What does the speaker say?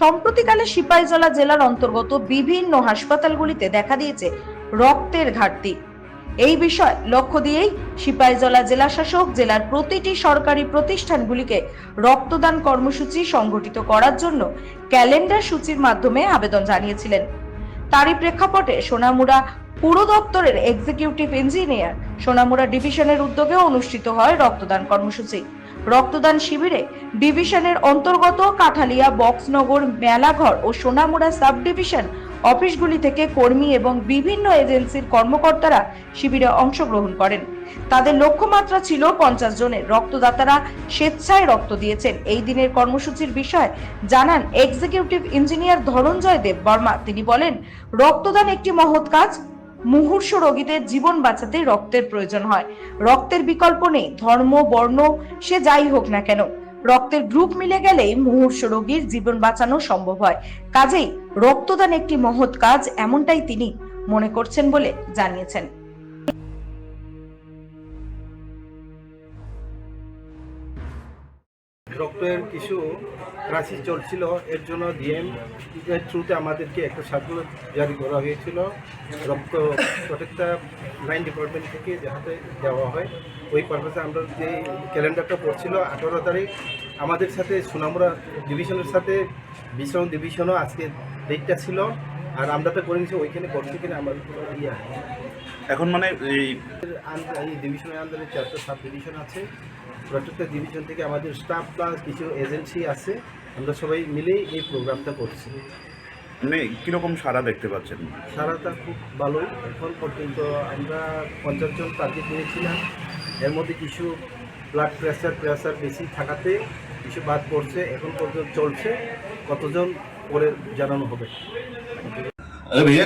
সম্প্রতিকালে সিপাহীজলা জেলার অন্তর্গত বিভিন্ন হাসপাতালগুলিতে দেখা দিয়েছে রক্তের ঘাটতি। এই বিষয় লক্ষ্য দিয়েই সিপাহীজলা জেলা শাসক জেলার প্রতিটি সরকারি প্রতিষ্ঠানগুলিকে রক্তদান কর্মসূচি সংগঠিত করার জন্য ক্যালেন্ডার সূচির মাধ্যমে আবেদন জানিয়েছিলেন। তারই প্রেক্ষাপটে সোনামুড়া পুর দপ্তরের এক্সিকিউটিভ ইঞ্জিনিয়ার সোনামুড়া ডিভিশনের উদ্যোগে অনুষ্ঠিত হয় রক্তদান কর্মসূচি। রক্তদান শিবিরে ডিভিশনের অন্তর্গত কাঠালিয়া বক্সনগর মেলাঘর ও সোনামুড়া সাব ডিভিশন অফিসগুলি থেকে কর্মী এবং বিভিন্ন এজেন্সির কর্মকর্তারা শিবিরে অংশগ্রহণ করেন। তাদের লক্ষ্যমাত্রা ছিল পঞ্চাশ জনের। রক্তদাতারা স্বেচ্ছায় রক্ত দিয়েছেন। এই দিনের কর্মসূচির বিষয়ে জানান এক্সিকিউটিভ ইঞ্জিনিয়ার ধনঞ্জয় দেব বর্মা তিনি বলেন, রক্তদান একটি মহৎ কাজ মুমূর্ষু রোগীদের জীবন বাঁচাতে রক্তের প্রয়োজন হয়। রক্তের বিকল্প নেই, ধর্ম, বর্ণ, সে যাই হোক না কেন। রক্তের গ্রুপ মিলে গেলে মুহূর্ষ রোগীর জীবন বাঁচানো সম্ভব হয়। কাজেই রক্তদান একটি মহৎ কাজ, এমনটাই তিনি মনে করছেন বলে জানিয়েছেন। রক্তের কিছু ক্রাইসিস চলছিল, এর জন্য ডিএম এর থ্রুতে আমাদেরকে একটা সার্কুলার জারি করা হয়েছিল। রক্ত প্রত্যেকটা লাইন ডিপার্টমেন্ট থেকে যাহাতে দেওয়া হয়, ওই পারপাসে আমরা যে ক্যালেন্ডারটা পড়ছিল, আঠারো তারিখ, আমাদের সাথে সুনামরা ডিভিশনের সাথে বিশ্রাম ডিভিশনও আজকে ডেটটা ছিল। আর আমরা তো করে নিয়েছি ওইখানে করতে কিনা আমাদের কোনো ইয়ে এখন মানে এই এই ডিভিশনের আন্ডারে চারটা সাব ডিভিশন আছে। প্রত্যেকটা ডিভিশন থেকে আমাদের স্টাফ প্লাস কিছু এজেন্সি আছে। আমরা সবাই মিলেই এই প্রোগ্রামটা করছি। মানে কীরকম সারা দেখতে পাচ্ছেন? সারাটা খুব ভালোই। এখন পর্যন্ত আমরা পঞ্চাশ জন টার্গেট নিয়েছিলাম। এর মধ্যে কিছু ব্লাড প্রেশার প্রেশার বেশি থাকাতে কিছু বাদ পড়ছে। এখন পর্যন্ত চলছে। কতজন করে জানানো হবে।